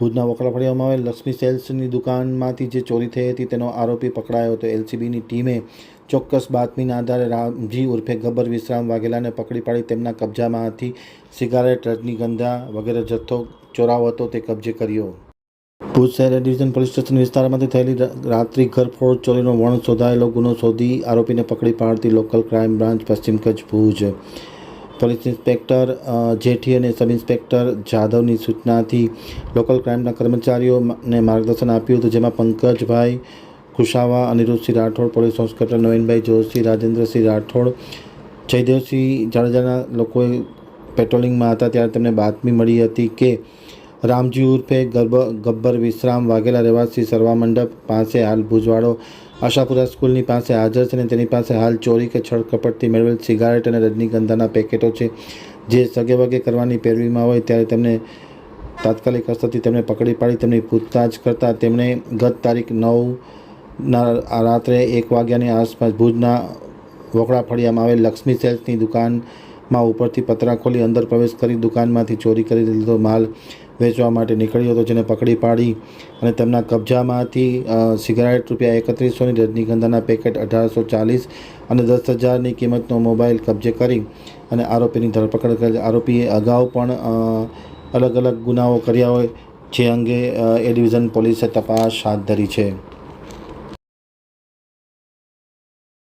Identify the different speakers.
Speaker 1: ભુજના વકલાફળિયામાં આવેલ લક્ષ્મી સેલ્સની દુકાનમાંથી જે ચોરી થઈ હતી તેનો આરોપી પકડાયો હતો. એલસીબીની ટીમે ચોક્કસ બાતમીના આધારે રામજી ઉર્ફે ગબ્બર વિશ્રામ વાઘેલાને પકડી પાડી તેમના કબજામાંથી સિગારેટ રજનીગંધા વગેરે જથ્થો ચોરાવો હતો તે કબજે કર્યો. ભુજ શહેર ડિવિઝન પોલીસ સ્ટેશન વિસ્તારમાંથી થયેલી રાત્રિ ઘરફોડ ચોરીનો વણ શોધાયેલો ગુનો શોધી આરોપીને પકડી પાડતી લોકલ ક્રાઇમ બ્રાન્ચ પશ્ચિમ કચ્છ ભુજ. પોલીસ ઇન્સ્પેક્ટર જેઠી અને સબ ઇન્સ્પેક્ટર જાધવની સૂચનાથી લોકલ ક્રાઇમના કર્મચારીઓને માર્ગદર્શન આપ્યું હતું, જેમાં પંકજભાઈ કુશાવા, અનિરુદ્ધસિંહ રાઠોડ, પોલીસ ઇન્સ્પેક્ટર નવીનભાઈ જોશી, રાજેન્દ્રસિંહ રાઠોડ, જયદેવસિંહ જાડેજાના લોકોએ પેટ્રોલિંગમાં હતા, ત્યારે તેમને બાતમી મળી હતી કે રામજી ઉર્ફે ગબ્બર વિશ્રામ વાઘેલા રહેવાસી સરવા મંડપ પાસે હાલ ભુજવાડો આશાપુરા સ્કૂલની પાસે હાજર છે અને તેની પાસે હાલ ચોરી કે છળકપટથી મેળવેલ સિગારેટ અને રજનીગંધાના પેકેટો છે. જે સગે વગે કરવાની પેરવીમાં હોય ત્યારે તેમને તાત્કાલિક અસરથી તેમને પકડી પાડી તેમની પૂછતાછ કરતાં તેમણે ગત તારીખ નવના રાત્રે એક વાગ્યાની આસપાસ ભુજના વકડા ફળિયામાં આવેલ લક્ષ્મી સેલ્સની દુકાનમાં ઉપરથી પતરા ખોલી અંદર પ્રવેશ કરી દુકાનમાંથી ચોરી કરી લીધો, માલ વેચવા માટે નીકળ્યો હતો, જેને પકડી પાડી અને તેમના કબજામાંથી સિગારેટ રૂપિયા એકત્રીસોની રજનીગંધાના પેકેટ અઢારસો ચાલીસ અને દસ હજારની કિંમતનો મોબાઈલ કબજે કરી અને આરોપીની ધરપકડ કરી આરોપીએ અગાઉ પણ અલગ અલગ ગુનાઓ કર્યા હોય, જે અંગે એ ડિવિઝન પોલીસે તપાસ હાથ ધરી છે.